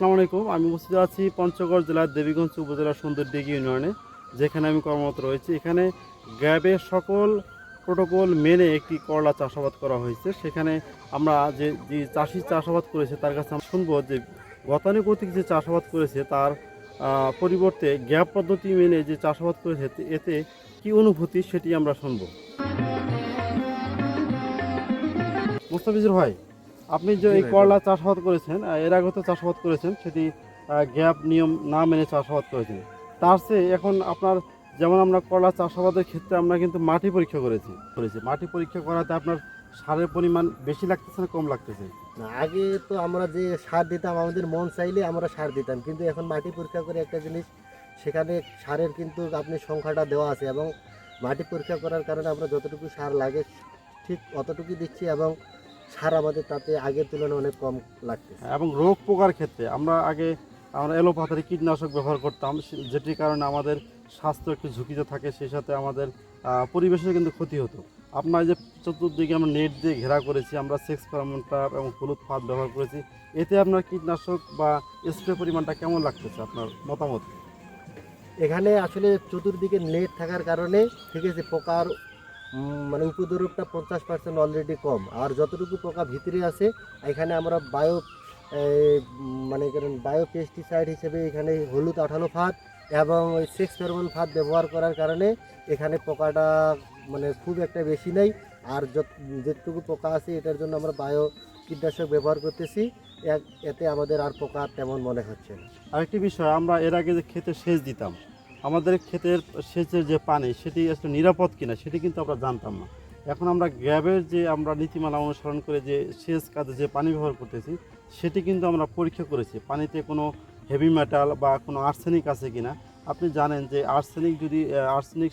আসসালামু আলাইকুম। আমি উপস্থিত আছি পঞ্চগড় জেলার দেবীগঞ্জ উপজেলার সুন্দর সুন্দরদিঘি ইউনিয়নে, যেখানে আমি কর্মরত রয়েছি। এখানে গ্যাবের সকল প্রোটোকল মেনে একটি করলা চাষাবাদ করা হয়েছে। সেখানে আমরা যে যে চাষি চাষাবাদ করেছে, তার কাছে আমরা শুনব যে, গতানুগতিক যে চাষাবাদ করেছে, তার পরিবর্তে গ্যাপ পদ্ধতি মেনে যে চাষাবাদ করেছে, এতে কি অনুভূতি সেটি আমরা শুনব। মুস্তাফিজুর ভাই আপনি যে এই করলা চাষাবাদ করেছেন এর আগে তো চাষাবাদ করেছেন সেটি গ্যাপ নিয়ম না মেনে চাষাবাদ করেছেন। তার চেয়ে এখন আপনার যেমন আমরা করলা চাষাবাদের ক্ষেত্রে আমরা কিন্তু মাটি পরীক্ষা করেছি। করেছি। মাটি পরীক্ষা করাতে আপনার সারের পরিমাণ বেশি লাগতেছে না কম লাগতেছে? না আগে তো আমরা যে সার দিতাম আমাদের মন চাইলে আমরা সার দিতাম কিন্তু এখন মাটি পরীক্ষা করে একটা জিনিস সেখানে সারের কিন্তু আপনি সংখ্যাটা দেওয়া আছে এবং মাটি পরীক্ষা করার কারণে আমরা যতটুকু সার লাগে ঠিক অতটুকু দিচ্ছি এবং সার আমাদের তাতে আগের তুলনায় অনেক কম লাগতেছে। এবং রোগ পোকার ক্ষেত্রে আমরা আগে আমরা এলোপাথারি কীটনাশক ব্যবহার করতাম সে- যেটির কারণে আমাদের স্বাস্থ্য একটু ঝুঁকিতে থাকে সেই সাথে আমাদের পরিবেশের কিন্তু ক্ষতি হতো। আপনার যে চতুর্দিকে আমরা নেট দিয়ে ঘেরা করেছি আমরা সেক্স ফেরামোনটা এবং হলুদ ফাঁদ ব্যবহার করেছি এতে আপনার কীটনাশক বা স্প্রে পরিমাণটা কেমন লাগতেছে আপনার মতামত? এখানে আসলে চতুর্দিকে নেট থাকার কারণে ঠিক আছে পোকার মানে উপদ্রবটা পঞ্চাশ পার্সেন্ট অলরেডি কম। আর যতটুকু পোকা ভিতরে আছে, এখানে আমরা বায়ো মানে বায়ো পেস্টিসাইড হিসেবে এখানে হলুদ আঠালো ফাঁদ এবং ওই সেক্স ফেরোমন ফাঁদ ব্যবহার করার কারণে এখানে পোকাটা মানে খুব একটা বেশি নেই। আর যত- যেটুকু পোকা আছে, এটার জন্য আমরা বায়ো কীটনাশক ব্যবহার করতেছি। এতে আমাদের আর পোকা তেমন মনে হচ্ছে না। আরেকটি বিষয়, আমরা এর আগে যে খেতে সেচ দিতাম আমাদের ক্ষেতের সেচের যে পানি, সেটি আসলে নিরাপদ কিনা, সেটি কিন্তু আমরা জানতাম না। এখন আমরা গ্যাবের যে আমরা নীতিমালা অনুসরণ করে যে সেচ কাজে যে পানি ব্যবহার করতেছি, সেটি কিন্তু আমরা পরীক্ষা করেছি। পানিতে কোনো হেভি মেটাল বা কোনো আর্সেনিক আছে কিনা, আপনি জানেন যে আর্সেনিক যদি আর্সেনিক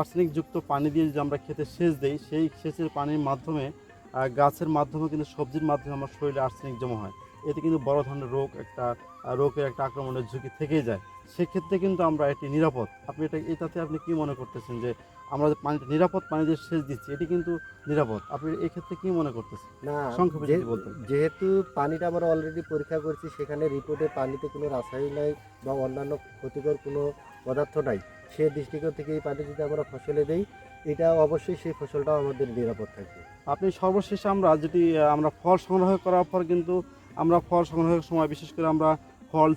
আর্সেনিকযুক্ত পানি দিয়ে যদি আমরা খেতে সেচ দিই, সেই সেচের পানির মাধ্যমে গাছের মাধ্যমে কিন্তু সবজির মাধ্যমে আমার শরীরে আর্সেনিক জমা হয়। এতে কিন্তু বড় ধরনের রোগ একটা, রোগের একটা আক্রমণের ঝুঁকি থেকেই যায়। সেক্ষেত্রে কিন্তু আমরা এটি নিরাপদ। আপনি এটা এটাতে আপনি কি মনে করতেছেন যে আমরা পানিটা নিরাপদ পানি যে সেচ দিচ্ছি এটি কিন্তু নিরাপদ? আপনি এক্ষেত্রে ক্ষেত্রে কি মনে করতেছেন? না সংক্ষেপে যদি বলতেন। যেহেতু পানিটা আমরা অলরেডি পরীক্ষা করছি সেখানে রিপোর্টে পানিতে কোনো রাসায়নিক নাই বা অন্যান্য ক্ষতিকর কোনো পদার্থ নাই। সে দৃষ্টিকোণ থেকে এই পানি যদি আমরা ফসলে দেই এটা অবশ্যই সেই ফসলটাও আমাদের নিরাপদ থাকবে। আপনি সর্বশেষে আমরা যেটি আহ, আমরা ফল সংগ্রহ করার পর কিন্তু আমরা ফল সংগ্রহের সময় বিশেষ করে আমরা ফল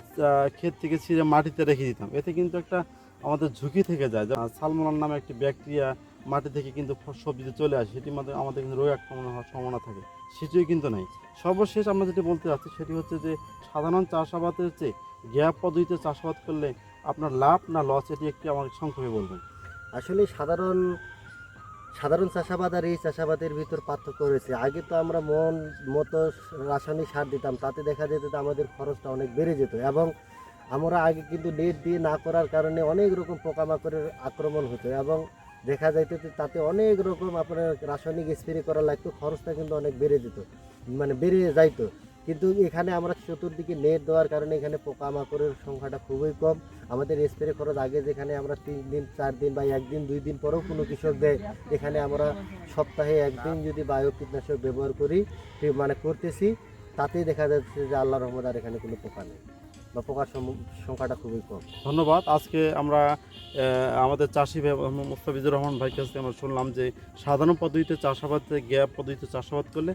ক্ষেত থেকে ছিঁড়ে মাটিতে রেখে দিতাম। এতে কিন্তু একটা আমাদের ঝুঁকি থেকে যায়। যেমন সালমোনাল নামে একটি ব্যাকটেরিয়া মাটি থেকে কিন্তু সবজিতে চলে আসে সেটির মধ্যে আমাদের কিন্তু রোগ আক্রমণ হওয়ার সম্ভাবনা থাকে। সেটিও কিন্তু নাই। সর্বশেষ আমরা যেটি বলতে চাচ্ছি সেটি হচ্ছে যে, সাধারণ চাষাবাদের চেয়ে গ্যাপ পদ্ধতিতে চাষাবাদ করলে আপনার লাভ না লস, এটি একটি আমাকে সংক্ষেপে বলবেন। আসলে সাধারণ সাধারণ চাষাবাদ আর এই চাষাবাদের ভিতর পার্থক্য রয়েছে। আগে তো আমরা মন মতো রাসায়নিক সার দিতাম, তাতে দেখা যেত আমাদের খরচটা অনেক বেড়ে যেত এবং আমরা আগে কিন্তু নেট দিয়ে না করার কারণে অনেক রকম পোকামাকড়ের আক্রমণ হতো এবং দেখা যাইত যে তাতে অনেক রকম আপনার রাসায়নিক স্প্রে করা লাগতো, খরচটা কিন্তু অনেক বেড়ে যেত মানে বেড়ে যাইতো। কিন্তু এখানে আমরা চতুর্দিকে নেট দেওয়ার কারণে এখানে পোকামাকড়ের সংখ্যাটা খুবই কম। আমাদের স্প্রে খরচ আগে যেখানে আমরা তিন দিন, চার দিন বা একদিন, দুই দিন পরেও কোনো কৃষক দেয়, এখানে আমরা সপ্তাহে একদিন যদি বায়ু কীটনাশক ব্যবহার করি মানে করতেছি, তাতেই দেখা যাচ্ছে যে আল্লাহ রহমত আর এখানে কোনো পোকা নেই বা পোকার সংখ্যাটা খুবই কম। ধন্যবাদ। আজকে আমরা আমাদের চাষি ভাই মুস্তাফিজুর রহমান ভাইয়ের কাছ থেকে আমরা শুনলাম যে সাধারণ পদ্ধতিতে চাষাবাদ গ্যাপ পদ্ধতিতে চাষাবাদ করলে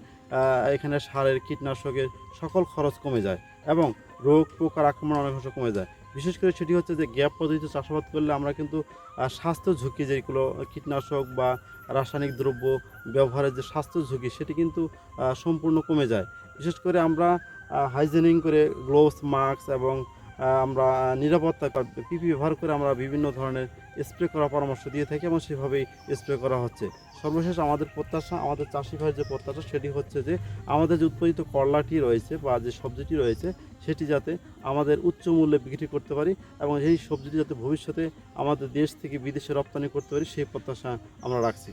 এখানে সারের কীটনাশকের সকল খরচ কমে যায় এবং রোগ, পোকার আক্রমণ অনেকাংশ কমে যায়। বিশেষ করে সেটি হচ্ছে যে গ্যাপ পদ্ধতিতে চাষাবাদ করলে আমরা কিন্তু স্বাস্থ্য ঝুঁকি যেগুলো কীটনাশক বা রাসায়নিক দ্রব্য ব্যবহারের যে স্বাস্থ্য ঝুঁকি, সেটি কিন্তু সম্পূর্ণ কমে যায়। বিশেষ করে আমরা হাইজেনিং করে গ্লোভস মাস্ক এবং আমরা নিরাপত্তা পিপি ব্যবহার করে আমরা বিভিন্ন ধরনের স্প্রে করার পরামর্শ দিয়ে থাকি এবং সেভাবেই স্প্রে করা হচ্ছে। সর্বশেষ আমাদের প্রত্যাশা, আমাদের চাষি ভাইয়ের যে প্রত্যাশা সেটি হচ্ছে যে, আমাদের যে উৎপাদিত করলাটি রয়েছে বা যে সবজিটি রয়েছে, সেটি যাতে আমাদের উচ্চ মূল্যে বিক্রি করতে পারি এবং এই সবজিটি যাতে ভবিষ্যতে আমাদের দেশ থেকে বিদেশে রপ্তানি করতে পারি, সেই প্রত্যাশা আমরা রাখছি।